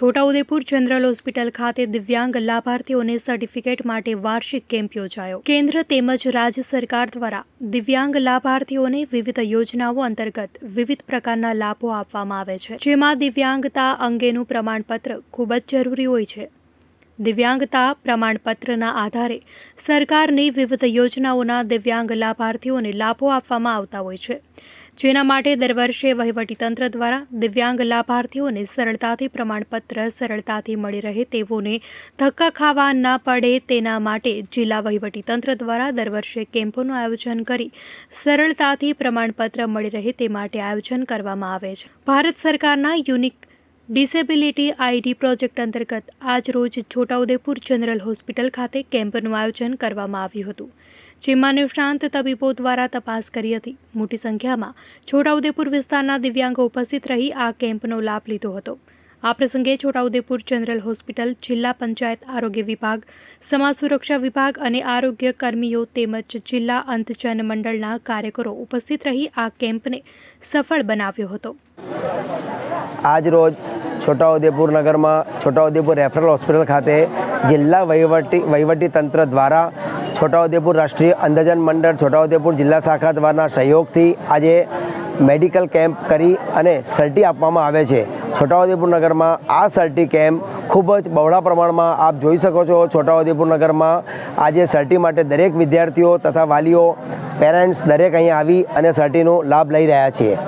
Chhota Udepur general hospital ખાતે દિવ્યાંગ લાભાર્થીઓને સર્ટિફિકેટ માટે વાર્ષિક કેમ્પ યોજાયો. કેન્દ્ર તેમજ રાજ્ય સરકાર દ્વારા દિવ્યાંગ લાભાર્થીઓને વિવિધ યોજનાઓ અંતર્ગત વિવિધ પ્રકારના લાભો આપવામાં આવે છે. જેમાં દિવ્યાંગતા અંગેનું પ્રમાણપત્ર ખૂબ જ જરૂરી હોય છે. દિવ્યાંગતા પ્રમાણપત્રના આધારે સરકારની વિવિધ યોજનાઓના દિવ્યાંગ લાભાર્થીઓને લાભો આપવામાં આવતા હોય છે. જેના માટે દર વર્ષે વહીવટીતંત્ર દ્વારા દિવ્યાંગ લાભાર્થીઓને સરળતાથી પ્રમાણપત્ર સરળતાથી મળી રહે તેઓને ધક્કા ખાવા ના પડે તેના માટે જિલ્લા વહીવટીતંત્ર દ્વારા દર વર્ષે કેમ્પોનું આયોજન કરી સરળતાથી પ્રમાણપત્ર મળી રહે તે માટે આયોજન કરવામાં આવે છે. ભારત સરકારના યુનિક ડિસેબિલિટી આઈડી પ્રોજેક્ટ અંતર્ગત આજ રોજ છોટાઉદેપુર જનરલ હોસ્પિટલ ખાતે કેમ્પનું આયોજન કરવામાં આવ્યું હતું, જેમાં નિષ્ણાંત તબીબો દ્વારા તપાસ કરી હતી. મોટી સંખ્યામાં છોટાઉદેપુર વિસ્તારના દિવ્યાંગો ઉપસ્થિત રહી આ કેમ્પનો લાભ લીધો હતો. આ પ્રસંગે છોટાઉદેપુર જનરલ હોસ્પિટલ, જિલ્લા પંચાયત આરોગ્ય વિભાગ, સમાજ સુરક્ષા વિભાગ અને આરોગ્ય કર્મીઓ તેમજ જિલ્લા અંતજન મંડળના કાર્યકરો ઉપસ્થિત રહી આ કેમ્પને સફળ બનાવ્યો હતો. આજ રોજ છોટાઉદેપુર નગરમાં છોટાઉદેપુર રેફરલ હોસ્પિટલ ખાતે જિલ્લા વહીવટી વહીવટી તંત્ર દ્વારા છોટાઉદેપુર રાષ્ટ્રીય અંધજન મંડળ, છોટાઉદેપુર જિલ્લા શાખા દ્વારાના સહયોગથી આજે મેડિકલ કેમ્પ કરી અને સર્ટી આપવામાં આવે છે. છોટાઉદેપુર નગરમાં આ સર્ટી કેમ્પ ખૂબ જ બહોળા પ્રમાણમાં આપ જોઈ શકો છો. છોટાઉદેપુર નગરમાં આજે સર્ટી માટે દરેક વિદ્યાર્થીઓ તથા વાલીઓ, પેરેન્ટ્સ દરેક અહીંયા આવી અને સર્ટીનો લાભ લઈ રહ્યા છીએ.